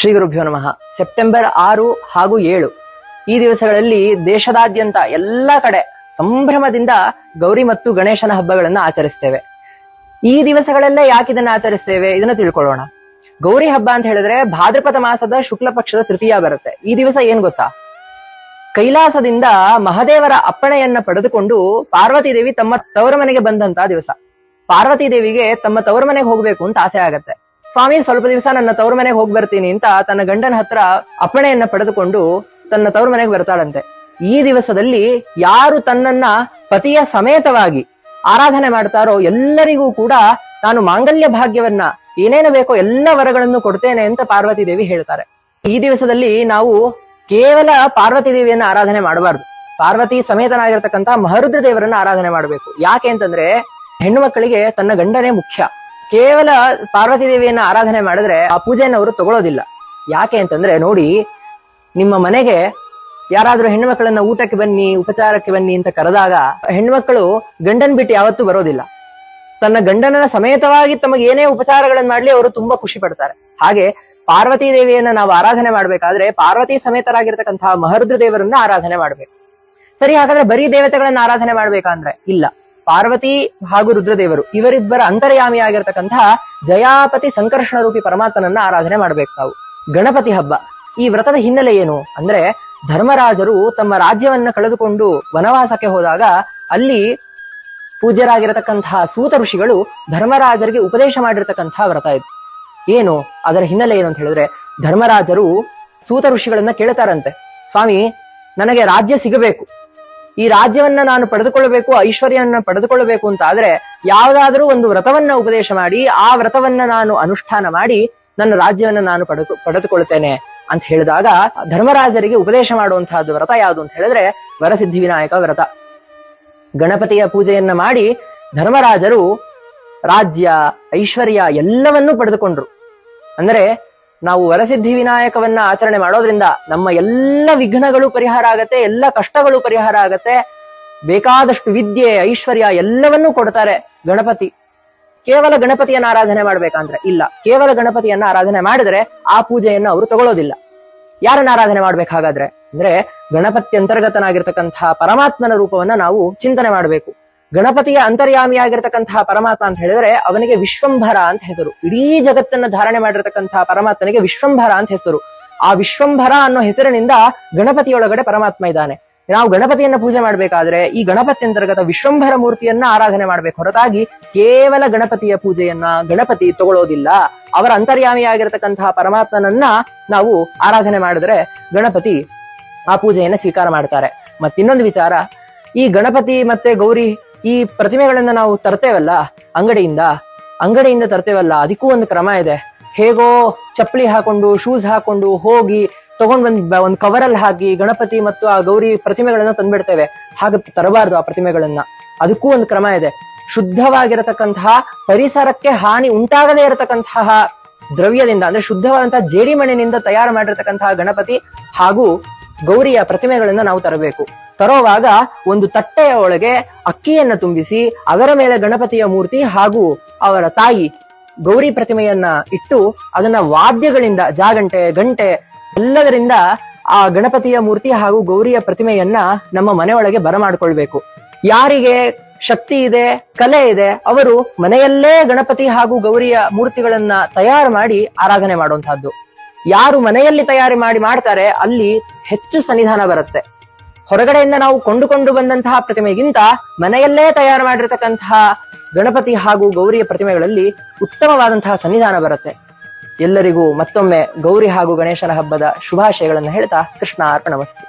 ಶ್ರೀ ಗುರುಭ್ಯೋ ನಮಃ. ಸೆಪ್ಟೆಂಬರ್ ಆರು ಹಾಗೂ ಏಳು. ಈ ದಿವಸಗಳಲ್ಲಿ ದೇಶದಾದ್ಯಂತ ಎಲ್ಲ ಕಡೆ ಸಂಭ್ರಮದಿಂದ ಗೌರಿ ಮತ್ತು ಗಣೇಶನ ಹಬ್ಬಗಳನ್ನ ಆಚರಿಸ್ತೇವೆ. ಈ ದಿವಸಗಳಲ್ಲೇ ಯಾಕೆ ಇದನ್ನ ಆಚರಿಸ್ತೇವೆ? ಇದನ್ನ ತಿಳ್ಕೊಳ್ಳೋಣ. ಗೌರಿ ಹಬ್ಬ ಅಂತ ಹೇಳಿದ್ರೆ ಭಾದ್ರಪದ ಮಾಸದ ಶುಕ್ಲ ಪಕ್ಷದ ತೃತೀಯ ಬರುತ್ತೆ. ಈ ದಿವಸ ಏನ್ ಗೊತ್ತಾ? ಕೈಲಾಸದಿಂದ ಮಹದೇವರ ಅಪ್ಪಣೆಯನ್ನ ಪಡೆದುಕೊಂಡು ಪಾರ್ವತಿ ದೇವಿ ತಮ್ಮ ತವರ ಮನೆಗೆ ಬಂದಂತ ದಿವಸ. ಪಾರ್ವತಿ ದೇವಿಗೆ ತಮ್ಮ ತವರ ಮನೆಗೆ ಹೋಗ್ಬೇಕು ಅಂತ ಆಸೆ ಆಗತ್ತೆ. ಸ್ವಾಮಿ, ಸ್ವಲ್ಪ ದಿವಸ ನನ್ನ ತವ್ರ ಮನೆಗೆ ಹೋಗಿ ಬರ್ತೀನಿ ಅಂತ ತನ್ನ ಗಂಡನ ಹತ್ರ ಅಪ್ಪಣೆಯನ್ನ ಪಡೆದುಕೊಂಡು ತನ್ನ ತವ್ರ ಮನೆಗೆ ಬರ್ತಾಳಂತೆ. ಈ ದಿವಸದಲ್ಲಿ ಯಾರು ತನ್ನನ್ನ ಪತಿಯ ಸಮೇತವಾಗಿ ಆರಾಧನೆ ಮಾಡ್ತಾರೋ ಎಲ್ಲರಿಗೂ ಕೂಡ ನಾನು ಮಾಂಗಲ್ಯ ಭಾಗ್ಯವನ್ನ ಏನೇನು ಬೇಕೋ ಎಲ್ಲ ವರಗಳನ್ನು ಕೊಡ್ತೇನೆ ಅಂತ ಪಾರ್ವತಿ ದೇವಿ ಹೇಳ್ತಾರೆ. ಈ ದಿವಸದಲ್ಲಿ ನಾವು ಕೇವಲ ಪಾರ್ವತಿ ದೇವಿಯನ್ನ ಆರಾಧನೆ ಮಾಡಬಾರ್ದು. ಪಾರ್ವತಿ ಸಮೇತನಾಗಿರ್ತಕ್ಕಂಥ ಮಹರುದ್ರ ದೇವರನ್ನ ಆರಾಧನೆ ಮಾಡಬೇಕು. ಯಾಕೆ ಅಂತಂದ್ರೆ ಹೆಣ್ಣು ಮಕ್ಕಳಿಗೆ ತನ್ನ ಗಂಡನೇ ಮುಖ್ಯ. ಕೇವಲ ಪಾರ್ವತಿ ದೇವಿಯನ್ನ ಆರಾಧನೆ ಮಾಡಿದ್ರೆ ಆ ಪೂಜೆಯನ್ನು ಅವರು ತಗೊಳ್ಳೋದಿಲ್ಲ ಯಾಕೆ ಅಂತಂದ್ರೆ ನೋಡಿ, ನಿಮ್ಮ ಮನೆಗೆ ಯಾರಾದ್ರೂ ಹೆಣ್ಮಕ್ಳನ್ನ ಊಟಕ್ಕೆ ಬನ್ನಿ, ಉಪಚಾರಕ್ಕೆ ಬನ್ನಿ ಅಂತ ಕರೆದಾಗ ಹೆಣ್ಮಕ್ಳು ಗಂಡನ್ ಬಿಟ್ಟು ಯಾವತ್ತೂ ಬರೋದಿಲ್ಲ. ತನ್ನ ಗಂಡನ ಸಮೇತವಾಗಿ ತಮಗೆ ಏನೇ ಉಪಚಾರಗಳನ್ನು ಮಾಡ್ಲಿ ಅವರು ತುಂಬಾ ಖುಷಿ ಪಡ್ತಾರೆ. ಹಾಗೆ ಪಾರ್ವತಿ ದೇವಿಯನ್ನ ನಾವು ಆರಾಧನೆ ಮಾಡ್ಬೇಕಾದ್ರೆ ಪಾರ್ವತಿ ಸಮೇತರಾಗಿರ್ತಕ್ಕಂತಹ ಮಹರುದ್ರ ದೇವರನ್ನ ಆರಾಧನೆ ಮಾಡ್ಬೇಕು. ಸರಿ, ಹಾಗಾದ್ರೆ ಬರೀ ದೇವತೆಗಳನ್ನ ಆರಾಧನೆ ಮಾಡ್ಬೇಕಂದ್ರೆ ಇಲ್ಲ. ಪಾರ್ವತಿ ಹಾಗೂ ರುದ್ರದೇವರು ಇವರಿಬ್ಬರ ಅಂತರ್ಯಾಮಿ ಆಗಿರ್ತಕ್ಕಂತಹ ಜಯಾಪತಿ ಸಂಕರ್ಷಣ ರೂಪಿ ಪರಮಾತ್ಮನನ್ನ ಆರಾಧನೆ ಮಾಡ್ಬೇಕು ತಾವು. ಗಣಪತಿ ಹಬ್ಬ. ಈ ವ್ರತದ ಹಿನ್ನೆಲೆ ಏನು? ಅಂದ್ರೆ ಧರ್ಮರಾಜರು ತಮ್ಮ ರಾಜ್ಯವನ್ನ ಕಳೆದುಕೊಂಡು ವನವಾಸಕ್ಕೆ ಹೋದಾಗ ಅಲ್ಲಿ ಪೂಜ್ಯರಾಗಿರತಕ್ಕಂತಹ ಸೂತ ಋಷಿಗಳು ಧರ್ಮರಾಜರಿಗೆ ಉಪದೇಶ ಮಾಡಿರತಕ್ಕಂತಹ ವ್ರತ ಇತ್ತು ಏನು? ಅದರ ಹಿನ್ನೆಲೆ ಏನು ಅಂತ ಹೇಳಿದ್ರೆ ಧರ್ಮರಾಜರು ಸೂತ ಋಷಿಗಳನ್ನ ಕೇಳ್ತಾರಂತೆ. ಸ್ವಾಮಿ, ನನಗೆ ರಾಜ್ಯ ಸಿಗಬೇಕು. ಈ ರಾಜ್ಯವನ್ನ ನಾನು ಪಡೆದುಕೊಳ್ಳಬೇಕು ಐಶ್ವರ್ಯವನ್ನ ಪಡೆದುಕೊಳ್ಳಬೇಕು ಅಂತ ಆದ್ರೆ ಯಾವ್ದಾದ್ರೂ ಒಂದು ವ್ರತವನ್ನ ಉಪದೇಶ ಮಾಡಿ, ಆ ವ್ರತವನ್ನ ನಾನು ಅನುಷ್ಠಾನ ಮಾಡಿ ನನ್ನ ರಾಜ್ಯವನ್ನ ನಾನು ಪಡೆದು, ಪಡೆದುಕೊಳ್ಳುತ್ತೇನೆ ಅಂತ ಹೇಳಿದಾಗ ಧರ್ಮರಾಜರಿಗೆ ಉಪದೇಶ ಮಾಡುವಂತಹದ್ದು ವ್ರತ ಯಾವುದು ಅಂತ ಹೇಳಿದ್ರೆ ವರಸಿದ್ಧಿ ವಿನಾಯಕ ವ್ರತ. ಗಣಪತಿಯ ಪೂಜೆಯನ್ನ ಮಾಡಿ ಧರ್ಮರಾಜರು ರಾಜ್ಯ, ಐಶ್ವರ್ಯ ಎಲ್ಲವನ್ನೂ ಪಡೆದುಕೊಂಡ್ರು. ಅಂದ್ರೆ ನಾವು ವರಸಿದ್ಧಿ ವಿನಾಯಕವನ್ನ ಆಚರಣೆ ಮಾಡೋದ್ರಿಂದ ನಮ್ಮ ಎಲ್ಲ ವಿಘ್ನಗಳು ಪರಿಹಾರ ಆಗತ್ತೆ, ಎಲ್ಲ ಕಷ್ಟಗಳು ಪರಿಹಾರ ಆಗತ್ತೆ. ಬೇಕಾದಷ್ಟು ವಿದ್ಯೆ, ಐಶ್ವರ್ಯ ಎಲ್ಲವನ್ನೂ ಕೊಡ್ತಾರೆ ಗಣಪತಿ. ಕೇವಲ ಗಣಪತಿಯನ್ನ ಆರಾಧನೆ ಮಾಡ್ಬೇಕಂದ್ರೆ ಇಲ್ಲ. ಕೇವಲ ಗಣಪತಿಯನ್ನ ಆರಾಧನೆ ಮಾಡಿದ್ರೆ ಆ ಪೂಜೆಯನ್ನ ಅವರು ತಗೊಳ್ಳೋದಿಲ್ಲ ಯಾರನ್ನ ಆರಾಧನೆ ಮಾಡ್ಬೇಕಾಗಾದ್ರೆ? ಅಂದ್ರೆ ಗಣಪತಿ ಅಂತರ್ಗತನಾಗಿರ್ತಕ್ಕಂತಹ ಪರಮಾತ್ಮನ ರೂಪವನ್ನ ನಾವು ಚಿಂತನೆ ಮಾಡಬೇಕು. ಗಣಪತಿಯ ಅಂತರ್ಯಾಮಿಯಾಗಿರ್ತಕ್ಕಂತಹ ಪರಮಾತ್ಮ ಅಂತ ಹೇಳಿದ್ರೆ ಅವನಿಗೆ ವಿಶ್ವಂಭರ ಅಂತ ಹೆಸರು. ಇಡೀ ಜಗತ್ತನ್ನ ಧಾರಣೆ ಮಾಡಿರ್ತಕ್ಕಂತಹ ಪರಮಾತ್ಮನಿಗೆ ವಿಶ್ವಂಭರ ಅಂತ ಹೆಸರು. ಆ ವಿಶ್ವಂಭರ ಅನ್ನೋ ಹೆಸರಿನಿಂದ ಗಣಪತಿಯೊಳಗಡೆ ಪರಮಾತ್ಮ ಇದ್ದಾನೆ. ನಾವು ಗಣಪತಿಯನ್ನ ಪೂಜೆ ಮಾಡಬೇಕಾದ್ರೆ ಈ ಗಣಪತಿ ಅಂತರ್ಗತ ವಿಶ್ವಂಭರ ಮೂರ್ತಿಯನ್ನ ಆರಾಧನೆ ಮಾಡಬೇಕು. ಹೊರತಾಗಿ ಕೇವಲ ಗಣಪತಿಯ ಪೂಜೆಯನ್ನ ಗಣಪತಿ ತಗೊಳ್ಳೋದಿಲ್ಲ ಅವರ ಅಂತರ್ಯಾಮಿಯಾಗಿರ್ತಕ್ಕಂತಹ ಪರಮಾತ್ಮನನ್ನ ನಾವು ಆರಾಧನೆ ಮಾಡಿದ್ರೆ ಗಣಪತಿ ಆ ಪೂಜೆಯನ್ನ ಸ್ವೀಕಾರ ಮಾಡ್ತಾರೆ. ಮತ್ತಿನ್ನೊಂದು ವಿಚಾರ, ಈ ಗಣಪತಿ ಮತ್ತೆ ಗೌರಿ ಈ ಪ್ರತಿಮೆಗಳನ್ನ ನಾವು ತರ್ತೇವಲ್ಲ? ಅಂಗಡಿಯಿಂದ. ಅಂಗಡಿಯಿಂದ ತರ್ತೇವಲ್ಲ. ಅದಕ್ಕೂ ಒಂದು ಕ್ರಮ ಇದೆ. ಹೇಗೋ ಚಪ್ಪಲಿ ಹಾಕೊಂಡು ಶೂಸ್ ಹಾಕೊಂಡು ಹೋಗಿ ತಗೊಂಡ್ ಬಂದ್ ಕವರ್ ಅಲ್ಲಿ ಹಾಕಿ ಗಣಪತಿ ಮತ್ತು ಆ ಗೌರಿ ಪ್ರತಿಮೆಗಳನ್ನ ತಂದ್ಬಿಡ್ತೇವೆ. ಹಾಗೆ ತರಬಾರ್ದು ಆ ಪ್ರತಿಮೆಗಳನ್ನ. ಅದಕ್ಕೂ ಒಂದು ಕ್ರಮ ಇದೆ. ಶುದ್ಧವಾಗಿರತಕ್ಕಂತಹ ಪರಿಸರಕ್ಕೆ ಹಾನಿ ಉಂಟಾಗದೇ ಇರತಕ್ಕಂತಹ ದ್ರವ್ಯದಿಂದ, ಅಂದ್ರೆ ಶುದ್ಧವಾದಂತಹ ಜೇಡಿಮಣ್ಣಿನಿಂದ ತಯಾರು ಮಾಡಿರತಕ್ಕಂತಹ ಗಣಪತಿ ಹಾಗೂ ಗೌರಿಯ ಪ್ರತಿಮೆಗಳನ್ನ ನಾವು ತರಬೇಕು. ತರೋವಾಗ ಒಂದು ತಟ್ಟೆಯ ಒಳಗೆ ಅಕ್ಕಿಯನ್ನ ತುಂಬಿಸಿ, ಅದರ ಮೇಲೆ ಗಣಪತಿಯ ಮೂರ್ತಿ ಹಾಗೂ ಅವರ ತಾಯಿ ಗೌರಿ ಪ್ರತಿಮೆಯನ್ನ ಇಟ್ಟು ಅದನ್ನ ವಾದ್ಯಗಳಿಂದ ಜಾಗಂಟೆ, ಗಂಟೆ ಎಲ್ಲದರಿಂದ ಆ ಗಣಪತಿಯ ಮೂರ್ತಿ ಹಾಗೂ ಗೌರಿಯ ಪ್ರತಿಮೆಯನ್ನ ನಮ್ಮ ಮನೆಯೊಳಗೆ ಬರಮಾಡ್ಕೊಳ್ಬೇಕು. ಯಾರಿಗೆ ಶಕ್ತಿ ಇದೆ, ಕಲೆ ಇದೆ, ಅವರು ಮನೆಯಲ್ಲೇ ಗಣಪತಿ ಹಾಗೂ ಗೌರಿಯ ಮೂರ್ತಿಗಳನ್ನ ತಯಾರು ಮಾಡಿ ಆರಾಧನೆ ಮಾಡುವಂತಹದ್ದು. ಯಾರು ಮನೆಯಲ್ಲಿ ತಯಾರಿ ಮಾಡಿ ಮಾಡ್ತಾರೆ, ಅಲ್ಲಿ ಹೆಚ್ಚು ಸನ್ನಿಧಾನ ಬರುತ್ತೆ. ಹೊರಗಡೆಯಿಂದ ನಾವು ಕೊಂಡುಕೊಂಡು ಬಂದಂತಹ ಪ್ರತಿಮೆಗಿಂತ ಮನೆಯಲ್ಲೇ ತಯಾರು ಮಾಡಿರತಕ್ಕಂತಹ ಗಣಪತಿ ಹಾಗೂ ಗೌರಿಯ ಪ್ರತಿಮೆಗಳಲ್ಲಿ ಉತ್ತಮವಾದಂತಹ ಸನ್ನಿಧಾನ ಬರುತ್ತೆ. ಎಲ್ಲರಿಗೂ ಮತ್ತೊಮ್ಮೆ ಗೌರಿ ಹಾಗೂ ಗಣೇಶನ ಹಬ್ಬದ ಶುಭಾಶಯಗಳನ್ನು ಹೇಳ್ತಾ ಕೃಷ್ಣ ಅರ್ಪಣಮಸ್ತು